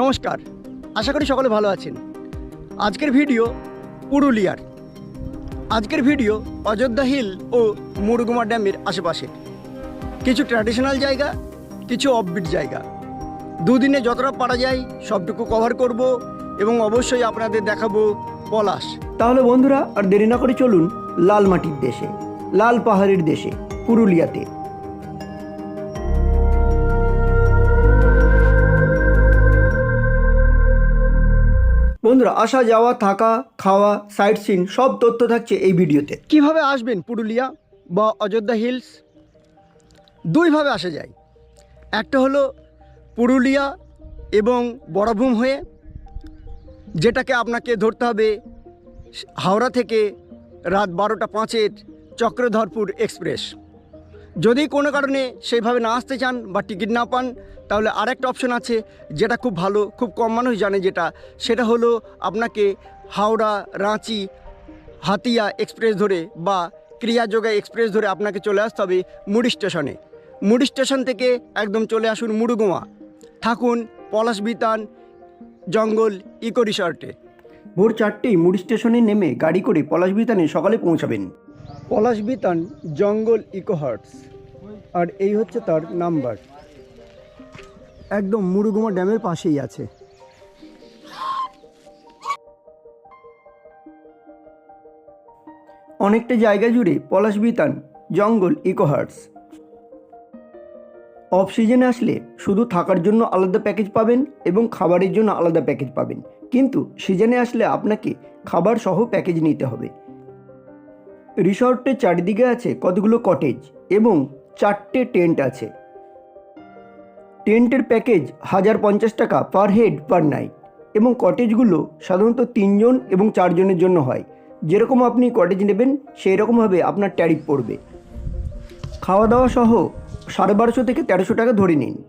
নমস্কার, আশা করি সকলে ভালো আছেন। আজকের ভিডিও পুরুলিয়ার। আজকের ভিডিও অযোধ্যা হিল ও মুরগুমা ড্যামের আশেপাশে। কিছু ট্র্যাডিশনাল জায়গা, কিছু অফবিট জায়গা। দুদিনে যতটা পারা যায় সবটুকু কভার করব এবং অবশ্যই আপনাদের দেখাবো পলাশ। তাহলে বন্ধুরা, আর দেরি না করে চলুন লাল মাটির দেশে, লাল পাহাড়ের দেশে, পুরুলিয়াতে। বন্ধুরা, আসা, যাওয়া, থাকা, খাওয়া সাইট সিন সব তথ্য থাকছে এই ভিডিওতে। কীভাবে আসবেন পুরুলিয়া বা অযোধ্যা হিলস দুইভাবে আসা যায়। একটা হলো পুরুলিয়া এবং বড়ভূম হয়ে, যেটাকে আপনাকে ধরতে হবে হাওড়া থেকে রাত বারোটা পাঁচের চক্রধরপুর এক্সপ্রেস। যদি কোনো কারণে সেইভাবে না আসতে চান বা টিকিট না পান, তাহলে আরেকটা অপশন আছে যেটা খুব ভালো, খুব কম মানুষ জানে যেটা। সেটা হলো আপনাকে হাওড়া, রাঁচি, হাতিয়া এক্সপ্রেস ধরে বা ক্রিয়াযোগা এক্সপ্রেস ধরে আপনাকে চলে আসতে হবে মুড়ি স্টেশনে। মুড়ি স্টেশন থেকে একদম চলে আসুন মুড়ুগুমা। থাকুন পলাশ বিতান জঙ্গল ইকো রিসর্টে। ভোর চারটেই মুড়ি স্টেশনে নেমে গাড়ি করে পলাশ বিতানে সকালে পৌঁছাবেন। পলাশ বিতান জঙ্গল ইকো হার্টস আর এই হচ্ছে তার নাম্বার। একদম মুরুগুমা ড্যামের পাশেই আছে। অনেকটা জায়গা জুড়ে পলাশ বিতান জঙ্গল ইকোহার্টস। অফ সিজনে আসলে শুধু থাকার জন্য আলাদা প্যাকেজ পাবেন এবং খাবারের জন্য আলাদা প্যাকেজ পাবেন। কিন্তু সিজনে আসলে আপনাকে খাবার সহ প্যাকেজ নিতে হবে। রিসর্টের চারিদিকে আছে কতগুলো কটেজ এবং চারটে টেন্ট আছে। টেন্টের প্যাকেজ হাজার পঞ্চাশ টাকা পার হেড পার নাইট এবং কটেজগুলো সাধারণত তিনজন এবং চারজনের জন্য হয়। যেরকম আপনি কটেজ নেবেন সেই রকমভাবে আপনার ট্যারিফ পড়বে। খাওয়া দাওয়া সহ সাড়ে বারোশো থেকে তেরোশো টাকা ধরে নিন।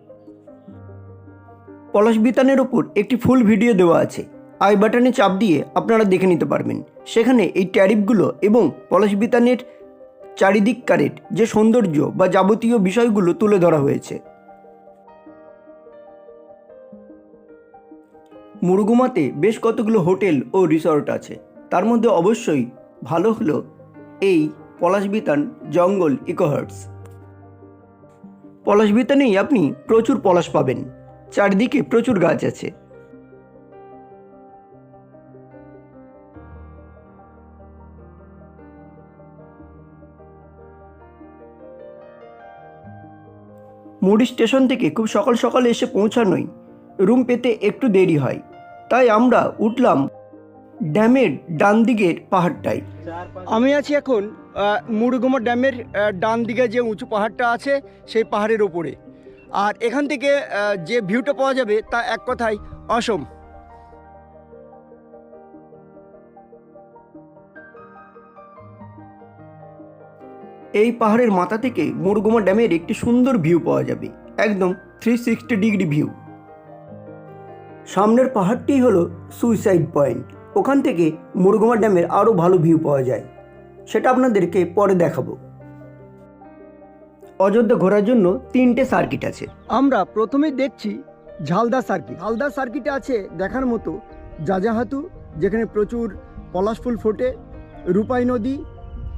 পলাশ বিতানের ওপর একটি ফুল ভিডিও দেওয়া আছে। আই বাটনে চাপ দিয়ে আপনারা দেখে নিতে পারবেন। সেখানে এই ট্যারিফগুলো এবং পলাশ বিতানের চারিদিককারের যে সৌন্দর্য বা যাবতীয় বিষয়গুলো তুলে ধরা হয়েছে। মুরগুমাতে বেশ কতগুলো হোটেল ও রিসর্ট আছে। তার মধ্যে অবশ্যই ভালো হলো এই পলাশবিতান জঙ্গল ইকোহার্টস। পলাশবিতানেই আপনি প্রচুর পলাশ পাবেন। চারদিকে প্রচুর গাছ আছে। মুড়ি স্টেশন থেকে খুব সকাল সকাল এসে পৌঁছানোই রুম পেতে একটু দেরি হয়। তাই আমরা উঠলাম ড্যামের ডান দিকের পাহাড়টায়। আমি আছি এখন মুরুগুমা ড্যামের ডান দিকে যে উঁচু পাহাড়টা আছে, সেই পাহাড়ের ওপরে আর এখান থেকে যে ভিউটা পাওয়া যাবে তা এক কথায় অসম। এই পাহাড়ের মাথা থেকে মুরগুমা ড্যামের একটি সুন্দর ভিউ পাওয়া যাবে, একদম থ্রি সিক্সটি ডিগ্রি ভিউ সামনের পাহাড়টি হলো সুইসাইড পয়েন্ট ওখান থেকে মুরগুমা ড্যামের আরও ভালো ভিউ পাওয়া যায়। সেটা আপনাদেরকে পরে দেখাবো। অযোধ্যা ঘোরার জন্য তিনটে সার্কিট আছে। আমরা প্রথমে দেখছি ঝালদা সার্কিট ঝালদা সার্কিটে আছে দেখার মতো জাজাহাতু, যেখানে প্রচুর পলাশ ফুল ফোটে, রূপাই নদী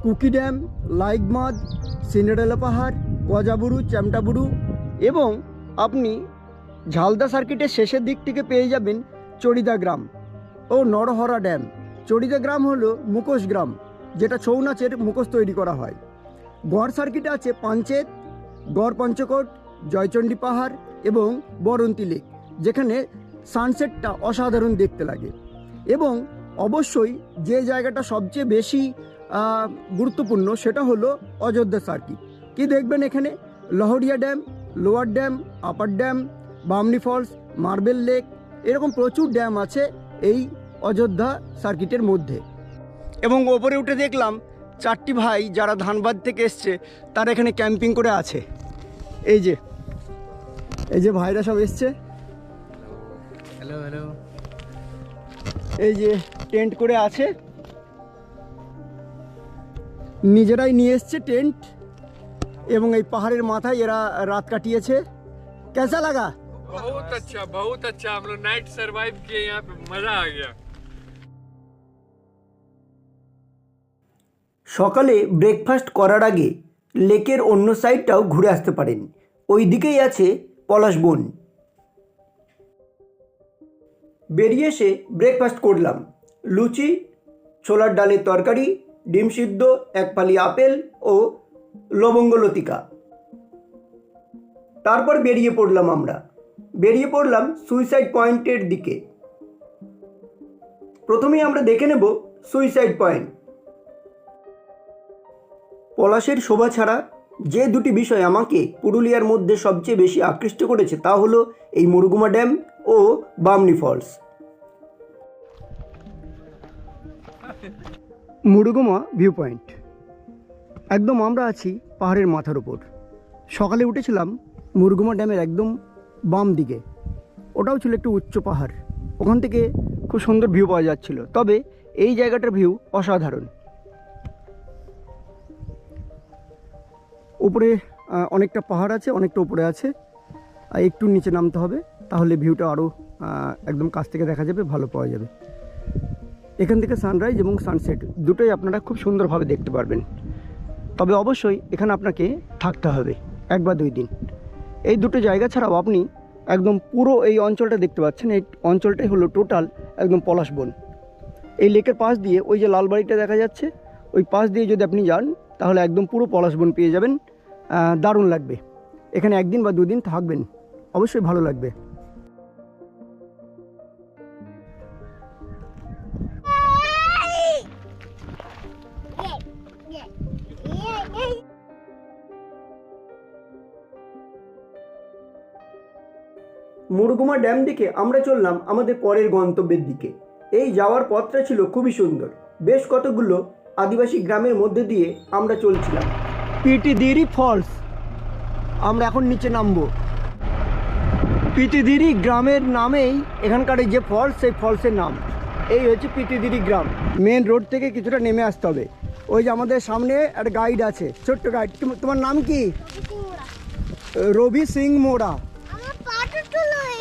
কুকি ড্যাম লাইকমাদ সিন্ডারেলা পাহাড়, গজাবুরু, চ্যামটাবুরু এবং আপনি ঝালদা সার্কিটের শেষের দিক থেকে পেয়ে যাবেন চড়িদা গ্রাম ও নরহরা ড্যাম। চড়িদা গ্রাম হলো মুখোশ গ্রাম, যেটা ছৌ নাচের মুখোশ তৈরি করা হয়। গড় সার্কিটে আছে পাঞ্চেত, গড় পঞ্চকোট, জয়চণ্ডী পাহাড় এবং বরন্তি লেক, যেখানে সানসেটটা অসাধারণ দেখতে লাগে। এবং অবশ্যই যে জায়গাটা সবচেয়ে বেশি গুরুত্বপূর্ণ সেটা হলো অযোধ্যা সার্কিট। কি দেখবেন এখানে? Lahariya dam lower dam upper dam Bamni falls marble lake এরকম প্রচুর ড্যাম আছে এই অযোধ্যা সার্কিটের মধ্যে। এবং ওপরে উঠে দেখলাম চারটি ভাই যারা ধানবাদ থেকে এসছে তারা এখানে ক্যাম্পিং করে আছে। এই যে এই যে ভাইরা সব এসছে। হ্যালো হ্যালো এই যে টেন্ট করে আছে। নিজেরাই নিয়ে এসছে টেন্ট এবং এই পাহাড়ের মাথায় এরা রাত কাটিয়েছে কেসা লাগা बहुत अच्छा बहुत अच्छा हम लोग नाइट सरवाइव किए यहाँ पे मजा आ गया সকালে ব্রেকফাস্ট করার আগে লেকের অন্য সাইডটাও ঘুরে আসতে পারেন ওই দিকেই আছে পলাশ বন বেরিয়ে এসে ব্রেকফাস্ট করলাম লুচি ছোলার ডালের তরকারি ডিম সিদ্ধ, এক ফালি আপেল ও লবঙ্গ লতিকা। তারপর বেরিয়ে পড়লাম আমরা। বেরিয়ে পড়লাম সুইসাইড পয়েন্টের দিকে। প্রথমেই আমরা দেখে নেব সুইসাইড পয়েন্ট পলাশের শোভা ছাড়া যে দুটি বিষয় আমাকে পুরুলিয়ার মধ্যে সবচেয়ে বেশি আকৃষ্ট করেছে তা হলো এই মুরগুমা ড্যাম ও Bamni falls. Muruguma view point একদম আমরা আছি পাহাড়ের মাথার উপর। সকালে উঠেছিলাম মুরগুমা ড্যামের একদম বাম দিকে। ওটাও ছিল একটু উচ্চ পাহাড়। ওখান থেকে খুব সুন্দর ভিউ পাওয়া যাচ্ছিল। তবে এই জায়গাটার ভিউ অসাধারণ। উপরে অনেকটা পাহাড় আছে, অনেকটা উপরে আছে। আর একটু নিচে নামতে হবে, তাহলে ভিউটা আরও একদম কাছ থেকে দেখা যাবে, ভালো পাওয়া যাবে। এখান থেকে সানরাইজ এবং সানসেট দুটোই আপনারা খুব সুন্দরভাবে দেখতে পারবেন। তবে অবশ্যই এখানে আপনাকে থাকতে হবে, এক বা দুই দিন। এই দুটো জায়গা ছাড়াও আপনি একদম পুরো এই অঞ্চলটা দেখতে পাচ্ছেন, এই অঞ্চলটাই হলো টোটাল একদম পলাশ বন। এই লেকের পাশ দিয়ে ওই যে লাল বাড়িটা দেখা যাচ্ছে, ওই পাশ দিয়ে যদি আপনি যান, তাহলে একদম পুরো পলাশ বন পেয়ে যাবেন দারুণ লাগবে। এখানে একদিন বা দুদিন থাকবেন, অবশ্যই ভালো লাগবে। মুরগুমা ড্যাম দিকে আমরা চললাম আমাদের পরের গন্তব্যের দিকে। এই যাওয়ার পথটা ছিল খুবই সুন্দর। বেশ কতগুলো আদিবাসী গ্রামের মধ্যে দিয়ে আমরা চলছিলাম। পিটিদিরি ফলস। আমরা এখন নিচে নামবো। পিটিদিরি গ্রামের নামেই এখানকার যে ফলস সেই ফলসের নাম। এই হচ্ছে পিটিদিরি গ্রাম। মেন রোড থেকে কিছুটা নেমে আসতে হবে। ওই যে আমাদের সামনে একটা গাইড আছে। ছোট্ট গাইড। তোমার নাম কি? রবি সিং মোড়া।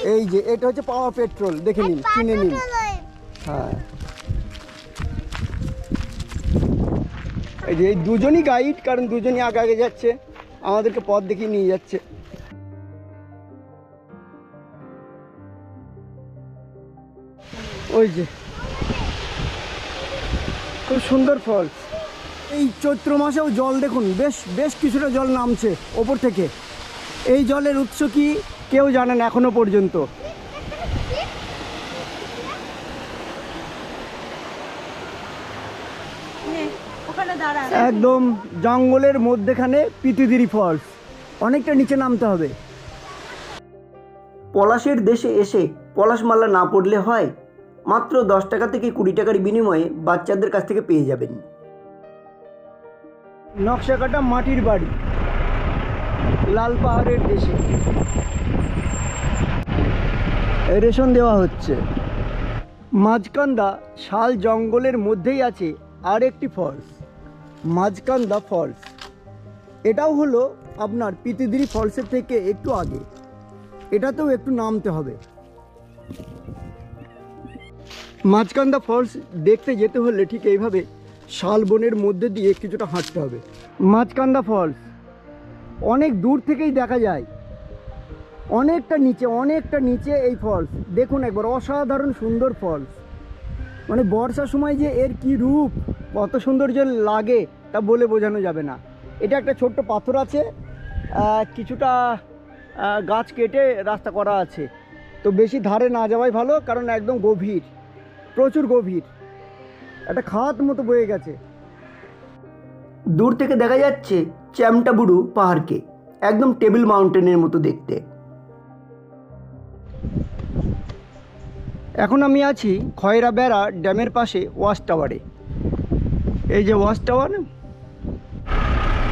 এই যে এটা হচ্ছে পাওয়া পেট্রোল। দেখে নিন কিনে নিন। হ্যাঁ। এই যে এই দুজনই গাইড কারণ দুজনই আগে আগে যাচ্ছে। আমাদেরকে পথ দেখিয়ে নিয়ে যাচ্ছে। ওই যে। খুব সুন্দর ফলস এই চৈত্র মাসেও জল দেখুন বেশ বেশ কিছুটা জল নামছে ওপর থেকে। এই জলের উৎস কি? কেউ জানে না এখনও পর্যন্ত। একদম জঙ্গলের মধ্যেখানে পিতিদিরি ফলস। অনেকটা নিচে নামতে হবে। পলাশের দেশে এসে পলাশ মালা না পড়লে হয়? মাত্র দশ টাকা থেকে কুড়ি টাকার বিনিময়ে বাচ্চাদের কাছ থেকে পেয়ে যাবেন। নকশাকাটা মাটির বাড়ি। লাল পাহাড়ের দেশে। রেশন দেওয়া হচ্ছে। মাঝকান্দা শাল জঙ্গলের মধ্যেই আছে আর একটি ফলস, মাঝকান্দা ফলস। এটাও হলো আপনার পিতিদিরি ফলসের থেকে একটু আগে। এটাতেও একটু নামতে হবে। মাঝকান্দা ফলস দেখতে যেতে হলে ঠিক এইভাবে শালবনের মধ্যে দিয়ে কিছুটা হাঁটতে হবে। মাঝকান্দা ফলস অনেক দূর থেকেই দেখা যায়। অনেকটা নিচে অনেকটা নিচে এই ফলস দেখুন একবার, অসাধারণ সুন্দর ফলস মানে বর্ষার সময় যে এর কি রূপ, কত সুন্দর যে লাগে তা বলে বোঝানো যাবে না। এটা একটা ছোট্ট পাথর আছে কিছুটা গাছ কেটে রাস্তা করা আছে। তো বেশি ধারে না যাওয়াই ভালো, কারণ একদম গভীর, প্রচুর গভীর। একটা খাত মতো বয়ে গেছে। দূর থেকে দেখা যাচ্ছে চ্যামটাবুরু পাহাড়কে, একদম টেবিল মাউন্টেনের মতো দেখতে। এখন আমি আছি খয়রা বেড়া ড্যামের পাশে ওয়াশ টাওয়ারে। এই যে ওয়াশ টাওয়ার,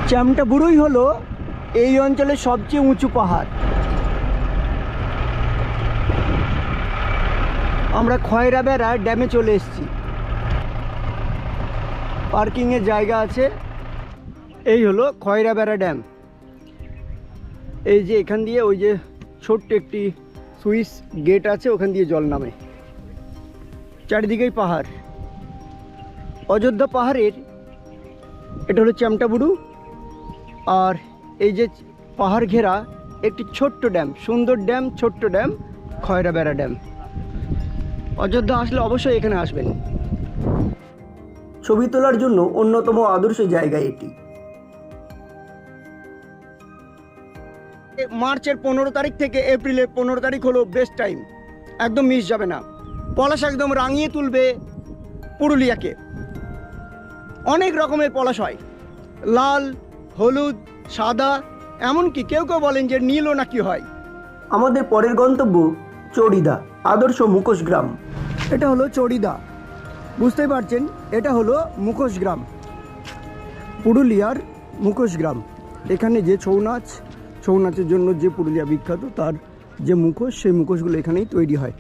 চ্যামটা বুড়োই হলো এই অঞ্চলের সবচেয়ে উঁচু পাহাড়। আমরা খয়রা বেড়া ড্যামে চলে এসেছি। পার্কিংয়ের জায়গা আছে। এই হলো খয়রা বেড়া ড্যাম। এই যে এখান দিয়ে ওই যে ছোট্ট একটি সুইস গেট আছে, ওখান দিয়ে জল নামে। চারিদিকেই পাহাড়। অযোধ্যা পাহাড়ের, এটা হলো চ্যামটাবুরু। আর এই যে পাহাড় ঘেরা একটি ছোট্ট ড্যাম, সুন্দর ড্যাম, ছোট্ট ড্যাম খয়রা বেড়া ড্যাম। অযোধ্যা আসলে অবশ্যই এখানে আসবেন। ছবি তোলার জন্য অন্যতম আদর্শ জায়গা এটি। মার্চের পনেরো তারিখ থেকে এপ্রিলের পনেরো তারিখ হলো বেস্ট টাইম একদম মিস যাবে না। পলাশ একদম রাঙিয়ে তুলবে পুরুলিয়াকে। অনেক রকমের পলাশ হয়। লাল হলুদ সাদা এমনকি কেউ কেউ বলেন যে নীলও নাকি হয়। আমাদের পরের গন্তব্য চড়িদা আদর্শ মুখোশ গ্রাম। এটা হলো চড়িদা। বুঝতেই পারছেন এটা হলো মুখোশ গ্রাম। পুরুলিয়ার মুখোশ গ্রাম। এখানে যে ছৌ নাচ ছৌ নাচের জন্য যে পুরুলিয়া বিখ্যাত, তার যে মুখোশ, সেই মুখোশগুলো এখানেই তৈরি হয়।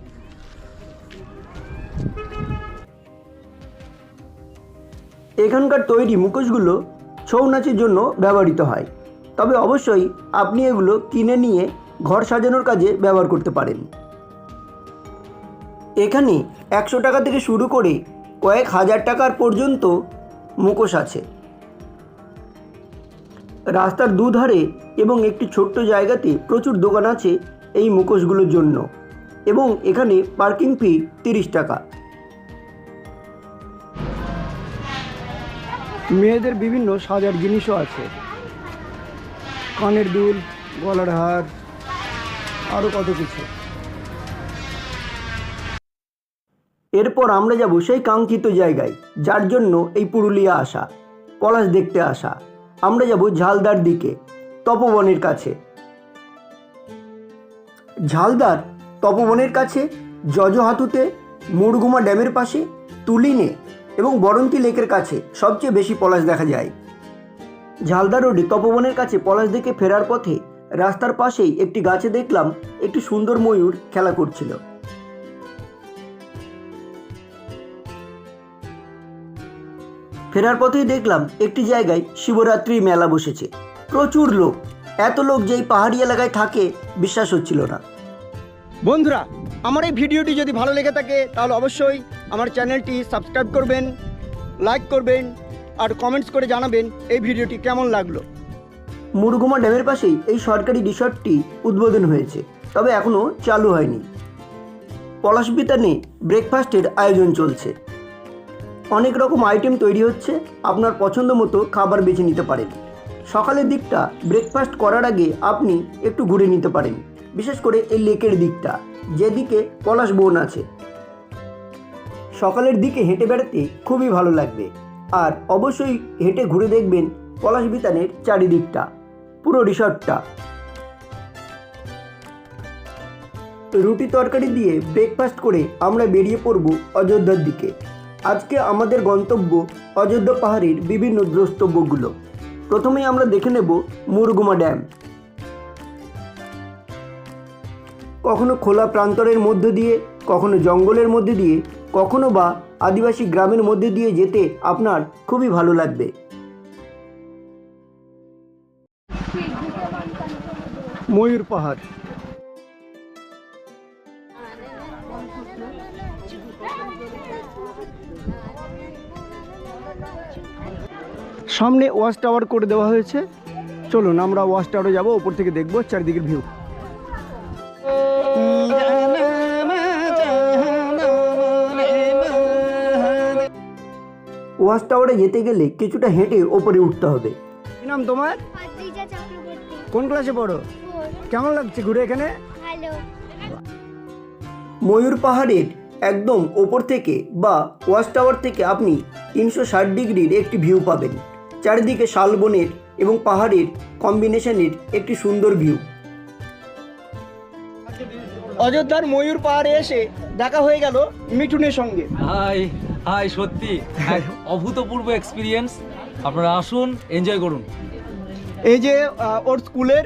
এখানকার তৈরি মুখোশগুলো ছৌ নাচের জন্য ব্যবহৃত হয়। তবে অবশ্যই আপনি এগুলো কিনে নিয়ে ঘর সাজানোর কাজে ব্যবহার করতে পারেন। এখানে একশো টাকা থেকে শুরু করে কয়েক হাজার টাকার পর্যন্ত মুখোশ আছে। রাস্তার দুধারে এবং একটি ছোট্ট জায়গাতে প্রচুর দোকান আছে এই মুখোশগুলোর জন্য। এবং এখানে পার্কিং ফি তিরিশ টাকা। মেয়েদের বিভিন্ন সাজার জিনিসও আছে। কানের দুল, গলার হার আরও কত কিছু। এরপর আমরা যাব সেই কাঙ্ক্ষিত জায়গায়, যার জন্য এই পুরুলিয়া আসা, পলাশ দেখতে আসা। আমরা যাব ঝালদার দিকে, তপবনের কাছে। ঝালদার তপবনের কাছে জজহাতুতে মুরগুমা ড্যামের পাশে, তুলিনে এবং বরন্তি লেকের কাছে সবচেয়ে বেশি পলাশ দেখা যায়। ঝালদা রোডে তপবনের কাছে পলাশ দেখে ফেরার পথে রাস্তার পাশেই একটি গাছে দেখলাম একটি সুন্দর ময়ূর খেলা করছিল। ফেরার পথেই দেখলাম একটি জায়গায় শিবরাত্রি মেলা বসেছে। প্রচুর লোক। এত লোক যেই পাহাড়ি এলাকায় থাকে বিশ্বাস হচ্ছিল না। বন্ধুরা আমার এই ভিডিওটি যদি ভালো লেগে থাকে তাহলে অবশ্যই আমার চ্যানেলটি সাবস্ক্রাইব করবেন লাইক করবেন আর কমেন্টস করে জানাবেন এই ভিডিওটি কেমন লাগল। মুরগুমা ড্যামের পাশেই এই সরকারি রিসর্টটি উদ্বোধন হয়েছে তবে এখনও চালু হয়নি। পলাশবিতানে ব্রেকফাস্টের আয়োজন চলছে। অনেক রকম আইটেম তৈরি হচ্ছে, আপনার পছন্দ মতো খাবার বেছে নিতে পারেন। সকালের দিকটা ব্রেকফাস্ট করার আগে আপনি একটু ঘুরে নিতে পারেন। বিশেষ করে এই লেকের দিকটা, যেদিকে পলাশ বন আছে। সকালের দিকে হেঁটে বেড়াতে খুবই ভালো লাগবে। আর অবশ্যই হেঁটে ঘুরে দেখবেন পলাশ বিতানের চারিদিকটা, পুরো রিসর্টটা। রুটি তরকারি দিয়ে ব্রেকফাস্ট করে আমরা বেরিয়ে পড়ব অযোধ্যার দিকে। আজকে আমাদের গন্তব্য অযোধ্যা পাহাড়ের বিভিন্ন দ্রষ্টব্যগুলো। প্রথমেই আমরা দেখে নেব মুরগুমা ড্যাম। কখনো খোলা প্রান্তরের মধ্য দিয়ে, কখনো জঙ্গলের মধ্যে দিয়ে, কখনো বা আদিবাসী গ্রামের মধ্যে দিয়ে যেতে আপনার খুবই ভালো লাগবে। ময়ূর পাহাড়। সামনে ওয়াচ টাওয়ার করে দেওয়া হয়েছে। চলুন আমরা ওয়াচ টাওয়ারে যাব ওপর থেকে দেখব চারিদিকের ভিউ। ওয়াচ টাওয়ারে যেতে গেলে কিছুটা হেঁটে ওপরে উঠতে হবে। কি নাম তোমার? কোন ক্লাসে পড়ো? কেমন লাগছে ঘুরে এখানে? ময়ূর পাহাড়ের একদম ওপর থেকে বা ওয়াচ টাওয়ার থেকে আপনি তিনশো ষাট ডিগ্রির একটি ভিউ পাবেন। চারিদিকে শালবনের এবং পাহাড়ের কম্বিনেশনের একটি সুন্দর ভিউ। অযোধ্যার ময়ূর পাহাড়ে এসে দেখা হয়ে গেল মিঠুনের সঙ্গে। হাই হাই সত্যি এক অভূতপূর্ব এক্সপিরিয়েন্স আপনারা আসুন এনজয় করুন। এই যে ওর স্কুলের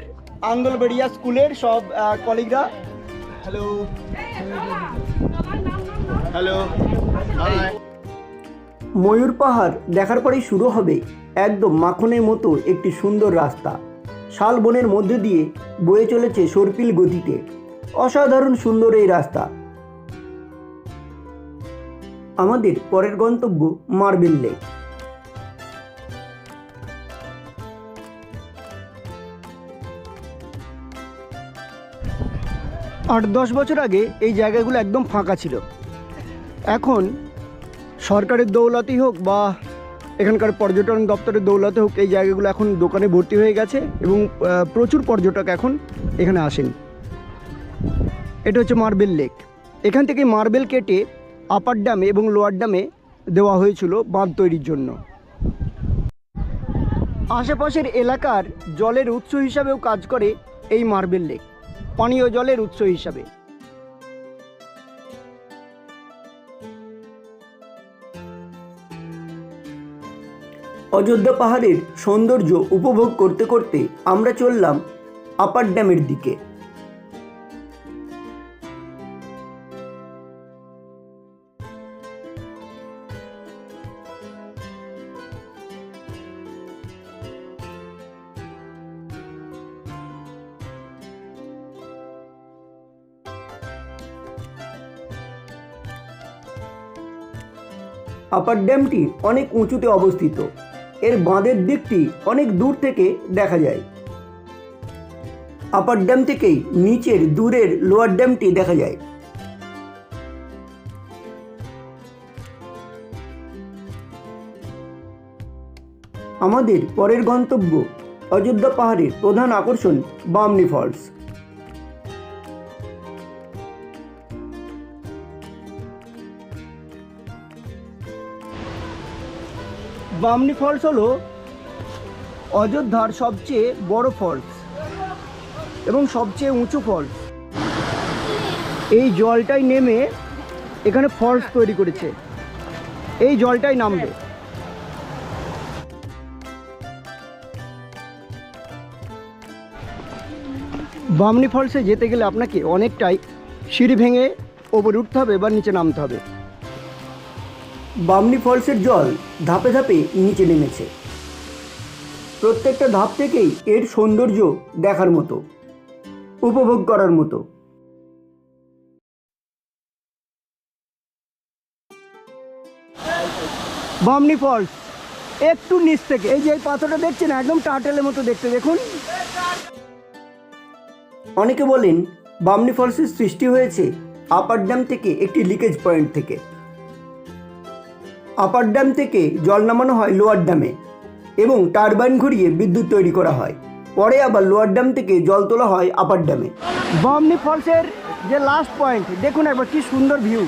আঙ্গলবেড়িয়া স্কুলের সব কলিগরা হ্যালো হ্যালো ময়ূর পাহাড় দেখার পরেই শুরু হবে একদম মাখনের মতো একটি সুন্দর রাস্তা। শাল বনের মধ্যে দিয়ে বয়ে চলেছে সর্পিল গতিতে। অসাধারণ সুন্দর এই রাস্তা। আমাদের পরের গন্তব্য মার্বেল লেক। আট দশ বছর আগে এই জায়গাগুলো একদম ফাঁকা ছিল। এখন সরকারের দৌলতই হোক বা এখানকার পর্যটন দপ্তরের দৌলতে হোক, এই জায়গাগুলো এখন দোকানে ভর্তি হয়ে গেছে এবং প্রচুর পর্যটক এখন এখানে আসেন। এটা হচ্ছে মার্বেল লেক। এখান থেকে মার্বেল কেটে আপার ড্যামে এবং লোয়ার ড্যামে দেওয়া হয়েছিল বাঁধ তৈরির জন্য। আশেপাশের এলাকার জলের উৎস হিসাবেও কাজ করে এই মার্বেল লেক। পানীয় জলের উৎস হিসাবে। অযোধ্যা পাহাড়ের সৌন্দর্য উপভোগ করতে করতে আমরা চললাম আপার ড্যামের দিকে। আপার ড্যামটি অনেক উঁচুতে অবস্থিত। এর বাঁধের দিকটি অনেক দূর থেকে দেখা যায়। আপার ড্যাম থেকেই নিচের দূরের লোয়ার ড্যামটি দেখা যায়। আমাদের পরের গন্তব্য অযোধ্যা পাহাড়ের প্রধান আকর্ষণ বামনি ফলস বামনি ফলস হলো অযোধ্যার সবচেয়ে বড় ফলস এবং সবচেয়ে উঁচু ফলস এই জলটাই নেমে এখানে ফলস তৈরি করেছে। এই জলটাই নামবে। বামনি ফলসে যেতে গেলে আপনাকে অনেকটাই সিঁড়ি ভেঙে ওপরে উঠতে হবে বা নিচে নামতে হবে। বামনি ফলসের জল ধাপে ধাপে নিচে নেমেছে। প্রত্যেকটা ধাপ থেকেই এর সৌন্দর্য দেখার মতো, উপভোগ করার মতো। বামনি ফলস, একটু নিচ থেকে, এই যে পাথরটা দেখছেন, একদম টাটেলের মতো দেখতে, দেখুন। অনেকে বলেন বামনি ফলসের সৃষ্টি হয়েছে আপার ড্যাম থেকে একটি লিকেজ পয়েন্ট থেকে। আপার ড্যাম থেকে জল নামানো হয় লোয়ার ড্যামে এবং টারবাইন ঘুরিয়ে বিদ্যুৎ তৈরি করা হয়। পরে আবার লোয়ার ড্যাম থেকে জল তোলা হয় আপার ড্যামে। বামনি ফলসের যে লাস্ট পয়েন্ট দেখুন একবার কি সুন্দর ভিউ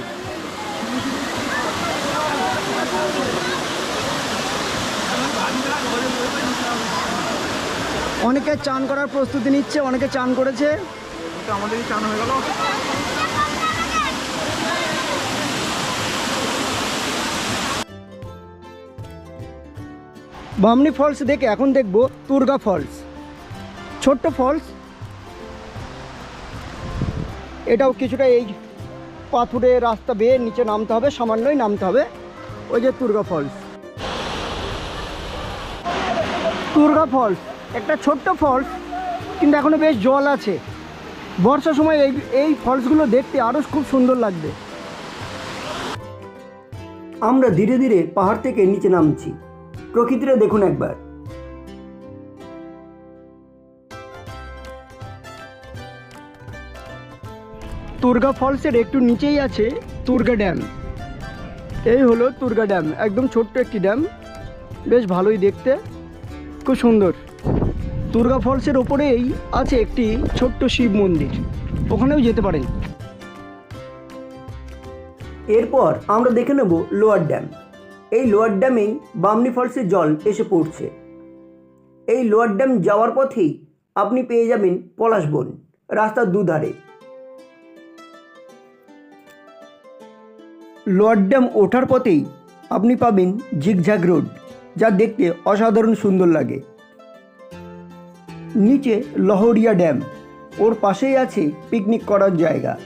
অনেকে চান করার প্রস্তুতি নিচ্ছে অনেকে চান করেছে। বামনি ফলস দেখে এখন দেখব তুর্গা ফলস। ছোট্ট ফলস। এটাও কিছুটা এই পাথুরে রাস্তা বেয়ে নিচে নামতে হবে, সামান্যই নামতে হবে। ওই যে তুর্গা ফলস। তুর্গা ফলস, একটা ছোট্ট ফলস, কিন্তু এখনও বেশ জল আছে। বর্ষার সময় এই এই ফলসগুলো দেখতে আরও খুব সুন্দর লাগবে। আমরা ধীরে ধীরে পাহাড় থেকে নিচে নামছি। প্রকৃতিটা দেখুন একবার। তুর্গা ফলসের একটু নিচেই আছে তুর্গা ড্যাম। এই হলো তুর্গা ড্যাম একদম ছোট্ট একটি ড্যাম। বেশ ভালোই দেখতে খুব সুন্দর। তুর্গা ফলসের ওপরেই আছে একটি ছোট্ট শিব মন্দির ওখানেও যেতে পারেন। এরপর আমরা দেখে নেব লোয়ার ড্যাম। এই লোয়ার ড্যামেই বামনি ফলসে জল এসে পড়ছে। এই লোয়ার ড্যাম যাওয়ার পথেই আপনি পেয়ে যাবেন পলাশ বন, রাস্তার দুধারে। লোয়ার ড্যাম ওঠার পথেই আপনি পাবেন ঝিকঝাক রোড, যা দেখতে অসাধারণ সুন্দর লাগে। নিচে লহরিয়া ড্যাম, ওর পাশেই আছে পিকনিক করার জায়গা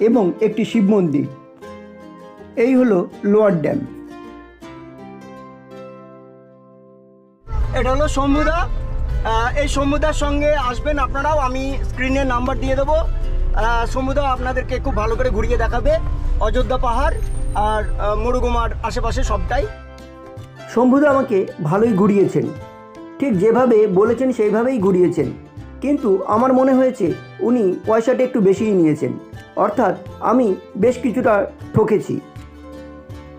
এবং একটি শিব মন্দির। এই হলো লোয়ার ড্যাম। এটা হলো শম্ভুদা। এই শম্ভুদার সঙ্গে আসবেন আপনারাও, আমি স্ক্রিনে নাম্বার দিয়ে দেবো। সমুদা আপনাদেরকে খুব ভালো করে ঘুরিয়ে দেখাবে। অযোধ্যা পাহাড় আর মুরুগুমার আশেপাশে সবটাই। শম্ভুদা আমাকে ভালোই ঘুরিয়েছেন। ঠিক যেভাবে বলেছেন সেইভাবেই ঘুরিয়েছেন। কিন্তু আমার মনে হয়েছে উনি পয়সাটা একটু বেশিই নিয়েছেন। অর্থাৎ আমি বেশ কিছুটা ঠকেছি।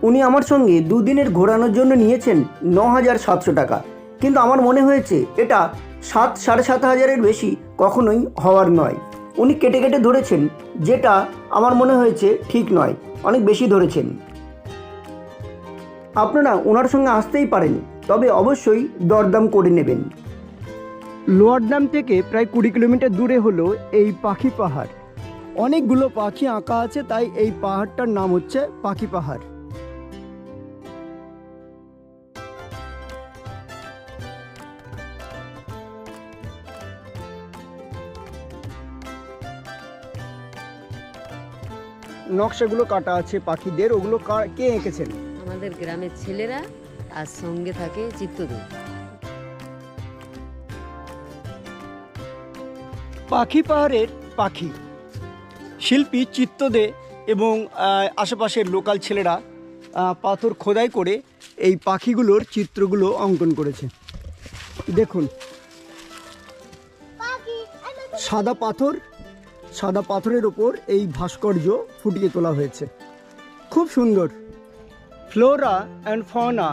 উনি আমার সঙ্গে দুদিনের ঘোরানোর জন্য নিয়েছেন ন হাজার সাতশো টাকা। কিন্তু আমার মনে হয়েছে এটা সাত, সাড়ে সাত হাজারের বেশি কখনোই হওয়ার নয়। উনি কেটে কেটে ধরেছেন, যেটা আমার মনে হয়েছে ঠিক নয়, অনেক বেশি ধরেছেন। আপনারা ওনার সঙ্গে আসতেই পারেন, তবে অবশ্যই দরদাম করে নেবেন। লোয়ার ড্যাম থেকে প্রায় কুড়ি কিলোমিটার দূরে হলো এই পাখি পাহাড়। অনেকগুলো পাখি আঁকা আছে, তাই এই পাহাড়টার নাম হচ্ছে পাখি পাহাড়। নকশাগুলো কাটা আছে পাখিদের ওগুলো কা- এঁকেছেন? আমাদের গ্রামের ছেলেরা আর সঙ্গে থাকে চিত্তদূর পাখি পাহাড়ের পাখি। শিল্পী চিত্তদে এবং আশেপাশের লোকাল ছেলেরা পাথর খোদাই করে এই পাখিগুলোর চিত্রগুলো অঙ্কন করেছে। দেখুন। সাদা পাথর সাদা পাথরের ওপর এই ভাস্কর্য ফুটিয়ে তোলা হয়েছে। খুব সুন্দর। ফ্লোরা অ্যান্ড ফনা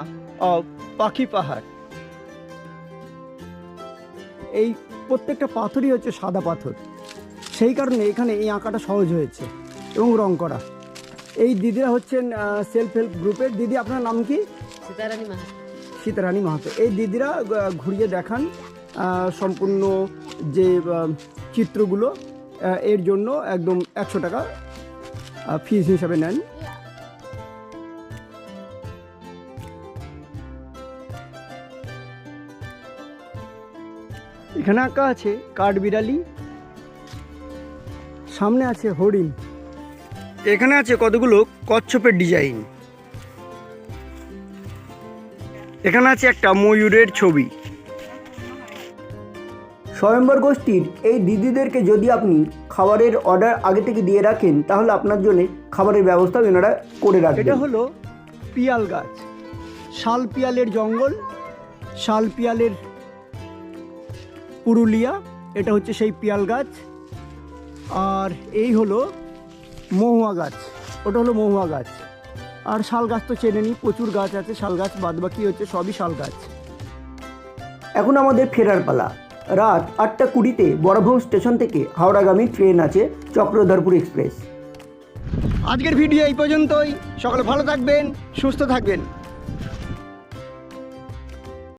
অফ পাখি পাহাড়। এই প্রত্যেকটা পাথরই হচ্ছে সাদা পাথর। সেই কারণে এখানে এই আঁকাটা সহজ হয়েছে এবং রং করা। এই দিদিরা হচ্ছেন সেলফ হেল্প গ্রুপের দিদি আপনার নাম কি? সীতারানী মাহাতো। সীতারানী মাহাতো। এই দিদিরা ঘুরিয়ে দেখান সম্পূর্ণ যে চিত্রগুলো। এর জন্য একদম একশো টাকা ফিস হিসাবে নেন। এখানে আঁকা আছে কাঠবিড়ালি সামনে আছে হরিণ। এখানে আছে কতগুলো কচ্ছপের ডিজাইন। এখানে আছে একটা ময়ূরের ছবি। স্বয়ম্বর গোষ্ঠীর এই দিদিদেরকে যদি আপনি খাবারের অর্ডার আগে থেকে দিয়ে রাখেন তাহলে আপনার জন্য খাবারের ব্যবস্থা এনারা করে রাখবেন। এটা হলো পিয়াল গাছ। শাল পিয়ালের জঙ্গল শাল পিয়ালের পুরুলিয়া এটা হচ্ছে সেই পিয়াল গাছ। আর এই হলো মহুয়া গাছ ওটা হলো মহুয়া গাছ। আর শাল গাছ তো চেনে নি প্রচুর গাছ আছে শাল গাছ বাদবাকি হচ্ছে সবই শাল গাছ। এখন আমাদের ফেরার পালা। রাত আটটা কুড়িতে বড়ভূম স্টেশন থেকে হাওড়াগামী ট্রেন আছে চক্রধরপুর এক্সপ্রেস। আজকের ভিডিও এই পর্যন্তই। সকলে ভালো থাকবেন, সুস্থ থাকবেন।